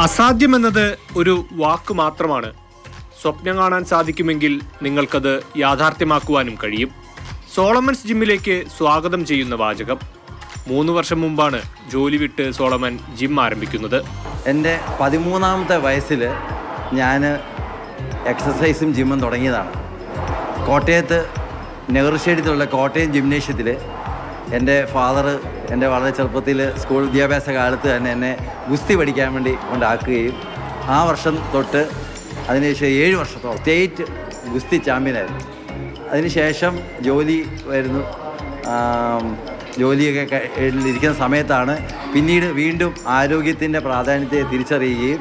അസാധ്യമെന്നത് ഒരു വാക്ക് മാത്രമാണ്. സ്വപ്നം കാണാൻ സാധിക്കുമെങ്കിൽ നിങ്ങൾക്കത് യാഥാർത്ഥ്യമാക്കുവാനും കഴിയും. സോളമൻസ് ജിമ്മിലേക്ക് സ്വാഗതം ചെയ്യുന്ന വാചകം. മൂന്ന് വർഷം മുമ്പാണ് ജോലി വിട്ട് സോളമൻ ജിം ആരംഭിക്കുന്നത്. എന്റെ പതിമൂന്നാമത്തെ വയസ്സിൽ ഞാൻ എക്സസൈസും ജിമ്മും തുടങ്ങിയതാണ്. കോട്ടയത്ത് നെഹ്റുശ്ശേരിയിലുള്ള കോട്ടയം ജിംനേഷ്യത്തിൽ എന്റെ ഫാദർ എന്റെ വളരെ ചെറുപ്പത്തിൽ സ്കൂൾ വിദ്യാഭ്യാസ കാലത്ത് തന്നെ എന്നെ ഗുസ്തി പഠിക്കാൻ വേണ്ടി കൊണ്ടാക്കുകയും ആ വർഷം തൊട്ട് അതിനുശേഷം ഏഴ് വർഷത്തോളം സ്റ്റേറ്റ് ഗുസ്തി ചാമ്പ്യനായിരുന്നു അതിനുശേഷം ജോലി വരുന്നു. ജോലിയൊക്കെ ഇരിക്കുന്ന സമയത്താണ് പിന്നീട് വീണ്ടും ആരോഗ്യത്തിന്റെ പ്രാധാന്യത്തെ തിരിച്ചറിയുകയും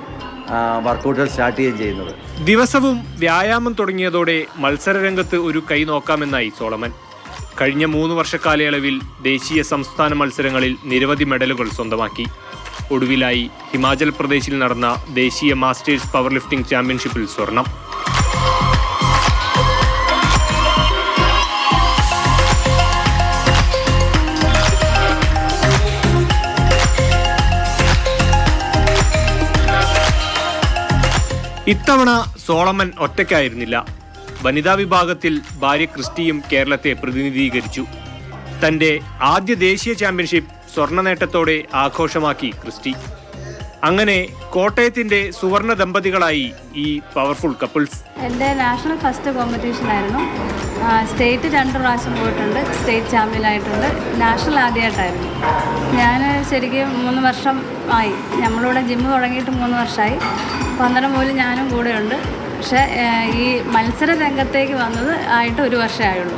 വർക്കൗട്ടുകൾ സ്റ്റാർട്ട് ചെയ്യുകയും ചെയ്യുന്നത്. ദിവസവും വ്യായാമം തുടങ്ങിയതോടെ മത്സരരംഗത്ത് ഒരു കൈ നോക്കാമെന്നായി സോളമൻ. കഴിഞ്ഞ മൂന്ന് വർഷക്കാലയളവിൽ ദേശീയ സംസ്ഥാന മത്സരങ്ങളിൽ നിരവധി മെഡലുകൾ സ്വന്തമാക്കി. ഒടുവിലായി ഹിമാചൽ പ്രദേശിൽ നടന്ന ദേശീയ മാസ്റ്റേഴ്സ് പവർ ലിഫ്റ്റിംഗ് ചാമ്പ്യൻഷിപ്പിൽ സ്വർണം. ഇത്തവണ സോളമൻ ഒറ്റയ്ക്കായിരുന്നില്ല. വനിതാ വിഭാഗത്തിൽ ഭാര്യ ക്രിസ്റ്റിയും കേരളത്തെ പ്രതിനിധീകരിച്ചു. തന്റെ ആദ്യ ദേശീയ ചാമ്പ്യൻഷിപ്പ് സ്വർണ നേട്ടത്തോടെ ആഘോഷമാക്കി ക്രിസ്റ്റി. അങ്ങനെ കോട്ടയത്തിന്റെ സുവർണ ദമ്പതികളായി ഈ പവർഫുൾ കപ്പിൾസ് എന്റെ നാഷണൽ ഫസ്റ്റ് കോമ്പറ്റീഷൻ ആയിരുന്നു. സ്റ്റേറ്റ് രണ്ട് പ്രാവശ്യം പോയിട്ടുണ്ട് സ്റ്റേറ്റ് ചാമ്പ്യൻ ആയിട്ടുണ്ട്. നാഷണൽ ആദ്യമായിട്ടായിരുന്നു. ഞാൻ ശരിക്കും മൂന്ന് വർഷം ആയി. നമ്മളിവിടെ ജിമ്മ് തുടങ്ങിയിട്ട് മൂന്ന് വർഷമായി. അന്നേരം പോലും ഞാനും കൂടെയുണ്ട്. പക്ഷേ ഈ മത്സര രംഗത്തേക്ക് വന്നത് ആയിട്ട് ഒരു വർഷമേ ആയുള്ളൂ.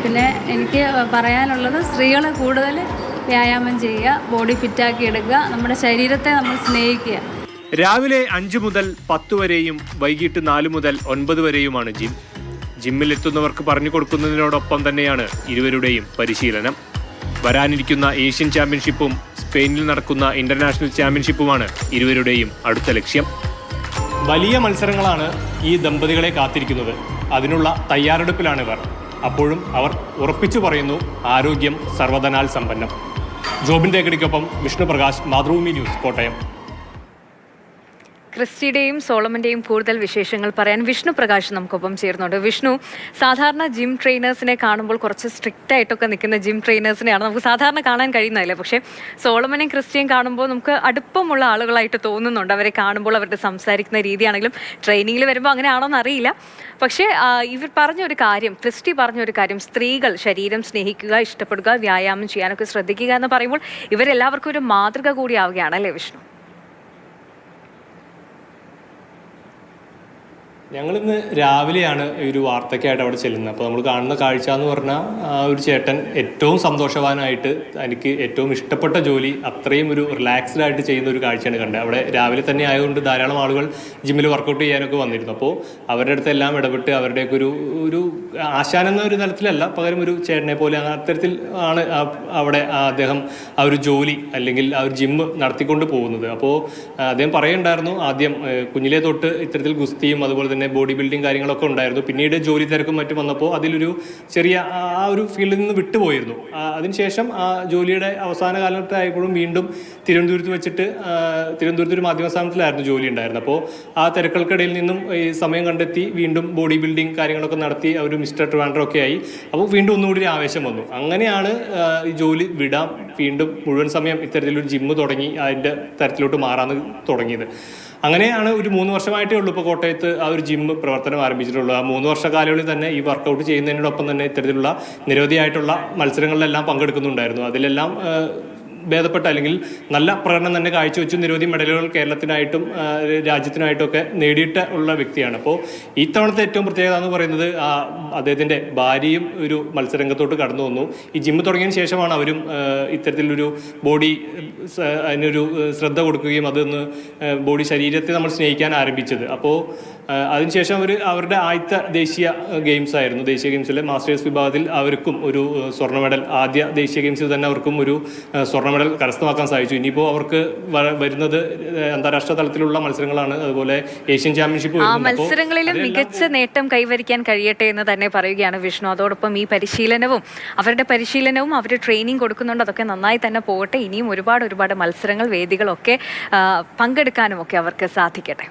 പിന്നെ എനിക്ക് പറയാനുള്ളത് സ്ത്രീകൾ കൂടുതൽ വ്യായാമം ചെയ്യുക ബോഡി ഫിറ്റാക്കി എടുക്കുക നമ്മുടെ ശരീരത്തെ നമ്മൾ സ്നേഹിക്കുക. രാവിലെ അഞ്ചു മുതൽ പത്ത് വരെയും വൈകിട്ട് നാല് മുതൽ ഒൻപത് വരെയുമാണ് ജിം. ജിമ്മിൽ എത്തുന്നവർക്ക് പറഞ്ഞു കൊടുക്കുന്നതിനോടൊപ്പം തന്നെയാണ് ഇരുവരുടെയും പരിശീലനം. വരാനിരിക്കുന്ന ഏഷ്യൻ ചാമ്പ്യൻഷിപ്പും സ്പെയിനിൽ നടക്കുന്ന ഇന്റർനാഷണൽ ചാമ്പ്യൻഷിപ്പുമാണ് ഇരുവരുടെയും അടുത്ത ലക്ഷ്യം. വലിയ മത്സരങ്ങളാണ് ഈ ദമ്പതികളെ കാത്തിരിക്കുന്നത്. അതിനുള്ള തയ്യാറെടുപ്പിലാണ് ഇവർ. അപ്പോഴും അവർ ഉറപ്പിച്ചു പറയുന്നു ആരോഗ്യം സർവധനാൽ സമ്പന്നം. ജോബിൻ തേക്കടിക്കൊപ്പം വിഷ്ണു പ്രകാശ് മാതൃഭൂമി ന്യൂസ് കോട്ടയം. ക്രിസ്റ്റിയുടെയും സോളമന്റെയും കൂടുതൽ വിശേഷങ്ങൾ പറയാൻ വിഷ്ണു പ്രകാശ് നമുക്കൊപ്പം ചേർന്നുണ്ട് വിഷ്ണു സാധാരണ ജിം ട്രെയിനേഴ്സിനെ കാണുമ്പോൾ കുറച്ച് സ്ട്രിക്റ്റ് ആയിട്ടൊക്കെ നിൽക്കുന്ന ജിം ട്രെയിനേഴ്സിനെയാണ് നമുക്ക് സാധാരണ കാണാൻ കഴിയുന്നതല്ലേ? പക്ഷേ സോളമനെയും ക്രിസ്റ്റിയും കാണുമ്പോൾ നമുക്ക് അടുപ്പമുള്ള ആളുകളായിട്ട് തോന്നുന്നുണ്ട്. അവരെ കാണുമ്പോൾ അവരുടെ സംസാരിക്കുന്ന രീതിയാണെങ്കിലും ട്രെയിനിങ്ങിൽ വരുമ്പോൾ അങ്ങനെയാണോ എന്ന് അറിയില്ല. പക്ഷേ ഇവർ പറഞ്ഞൊരു കാര്യം ക്രിസ്റ്റി പറഞ്ഞൊരു കാര്യം സ്ത്രീകൾ ശരീരം സ്നേഹിക്കുക ഇഷ്ടപ്പെടുക വ്യായാമം ചെയ്യാനൊക്കെ ശ്രദ്ധിക്കുക എന്ന് പറയുമ്പോൾ ഇവരെല്ലാവർക്കും ഒരു മാതൃക കൂടിയാവുകയാണ് അല്ലേ വിഷ്ണു? ഞങ്ങളിന്ന് രാവിലെയാണ് ഒരു വാർത്തക്കായിട്ട് അവിടെ ചെല്ലുന്നത്. അപ്പോൾ നമ്മൾ കാണുന്ന കാഴ്ച എന്ന് പറഞ്ഞാൽ ആ ഒരു ചേട്ടൻ ഏറ്റവും സന്തോഷവാനായിട്ട് എനിക്ക് ഏറ്റവും ഇഷ്ടപ്പെട്ട ജോലി അത്രയും ഒരു റിലാക്സ്ഡ് ആയിട്ട് ചെയ്യുന്ന ഒരു കാഴ്ചയാണ് കണ്ടത്. അവിടെ രാവിലെ തന്നെ ആയതുകൊണ്ട് ധാരാളം ആളുകൾ ജിമ്മിൽ വർക്കൗട്ട് ചെയ്യാനൊക്കെ വന്നിരുന്നു. അപ്പോൾ അവരുടെ അടുത്ത് എല്ലാം ഇടപെട്ട് അവരുടെയൊക്കെ ഒരു ഒരു ആശാൻ എന്ന ഒരു തലത്തിലല്ല പകരം ഒരു ചേട്ടനെ പോലെ അത്തരത്തിൽ ആണ് അവിടെ അദ്ദേഹം ആ ഒരു ജോലി അല്ലെങ്കിൽ ആ ഒരു ജിമ്മ് നടത്തിക്കൊണ്ട് പോകുന്നത്. അപ്പോൾ അദ്ദേഹം പറയുണ്ടായിരുന്നു ആദ്യം കുഞ്ഞിലേ തൊട്ട് ഇത്തരത്തിൽ ഗുസ്തിയും അതുപോലെ തന്നെ ബോഡി ബിൽഡിംഗ് കാര്യങ്ങളൊക്കെ ഉണ്ടായിരുന്നു. പിന്നീട് ജോലി തിരക്കും മറ്റും വന്നപ്പോൾ അതിലൊരു ചെറിയ ആ ഒരു ഫീൽഡിൽ നിന്ന് വിട്ടുപോയിരുന്നു. അതിനുശേഷം ആ ജോലിയുടെ അവസാന കാലഘട്ടമായപ്പോഴും വീണ്ടും തിരുവനന്തപുരത്ത് വെച്ചിട്ട് തിരുവനന്തപുരത്ത് ഒരു മാധ്യമ സ്ഥാപനത്തിലായിരുന്നു ജോലി ഉണ്ടായിരുന്നത്. അപ്പോൾ ആ തിരക്കുകൾക്കിടയിൽ നിന്നും ഈ സമയം കണ്ടെത്തി വീണ്ടും ബോഡി ബിൽഡിംഗ് കാര്യങ്ങളൊക്കെ നടത്തി ഒരു മിസ്റ്റർ ട്രിവാൻഡ്രം ഒക്കെ ആയി. അപ്പോൾ വീണ്ടും ഒന്നുകൂടി ആവേശം വന്നു. അങ്ങനെയാണ് ഈ ജോലി വിടാം വീണ്ടും മുഴുവൻ സമയം ഇത്തരത്തിലൊരു ജിമ്മ് തുടങ്ങി അതിന്റെ തരത്തിലോട്ട് മാറാൻ തുടങ്ങിയത്. അങ്ങനെയാണ് ഒരു മൂന്ന് വർഷമായിട്ടേ ഉള്ളൂ ഇപ്പോൾ കോട്ടയത്ത് ആ ഒരു ജിം പ്രവർത്തനം ആരംഭിച്ചിട്ടുള്ളൂ. ആ മൂന്ന് വർഷ കാലയളവിൽ തന്നെ ഈ വർക്കൗട്ട് ചെയ്യുന്നതിനോടൊപ്പം തന്നെ ഇത്തരത്തിലുള്ള നിരവധിയായിട്ടുള്ള മത്സരങ്ങളിലെല്ലാം പങ്കെടുക്കുന്നുണ്ടായിരുന്നു. അതിലെല്ലാം ഭേദപ്പെട്ട അല്ലെങ്കിൽ നല്ല പ്രകടനം തന്നെ കാഴ്ചവെച്ചു നിരവധി മെഡലുകൾ കേരളത്തിനായിട്ടും രാജ്യത്തിനായിട്ടും ഒക്കെ നേടിയിട്ട് ഉള്ള വ്യക്തിയാണ്. അപ്പോൾ ഈ തവണത്തെ ഏറ്റവും പ്രത്യേകത എന്ന് പറയുന്നത് അദ്ദേഹത്തിന്റെ ഭാര്യയും ഒരു മത്സരരംഗത്തോട്ട് കടന്നു വന്നു. ഈ ജിമ്മ് തുടങ്ങിയതിന് ശേഷമാണ് അവരും ഇത്തരത്തിലൊരു ബോഡി അതിനൊരു ശ്രദ്ധ കൊടുക്കുകയും അതൊന്ന് ബോഡി ശരീരത്തെ നമ്മൾ സ്നേഹിക്കാൻ ആരംഭിച്ചത്. അപ്പോൾ അതിനുശേഷം അവർ അവരുടെ ആദ്യത്തെ ദേശീയ ഗെയിംസ് ആയിരുന്നു. ദേശീയ ഗെയിംസിലെ മാസ്റ്റേഴ്സ് വിഭാഗത്തിൽ അവർക്കും ഒരു സ്വർണ മെഡൽ ആദ്യ ദേശീയ ഗെയിംസിൽ തന്നെ അവർക്കും ഒരു സ്വർണ മെഡൽ കരസ്ഥമാക്കാൻ സാധിച്ചു. ഇനിയിപ്പോൾ അവർക്ക് വരുന്നത് അന്താരാഷ്ട്ര തലത്തിലുള്ള മത്സരങ്ങളാണ്. അതുപോലെ ഏഷ്യൻ ചാമ്പ്യൻഷിപ്പ് മത്സരങ്ങളിലും മികച്ച നേട്ടം കൈവരിക്കാൻ കഴിയട്ടെ എന്ന് തന്നെ പറയുകയാണ് വിഷ്ണു. അതോടൊപ്പം ഈ പരിശീലനവും അവരുടെ പരിശീലനവും അവർ ട്രെയിനിങ് കൊടുക്കുന്നുണ്ട്. അതൊക്കെ നന്നായി തന്നെ പോകട്ടെ. ഇനിയും ഒരുപാട് ഒരുപാട് മത്സരങ്ങൾ വേദികളൊക്കെ പങ്കെടുക്കാനും ഒക്കെ അവർക്ക് സാധിക്കട്ടെ.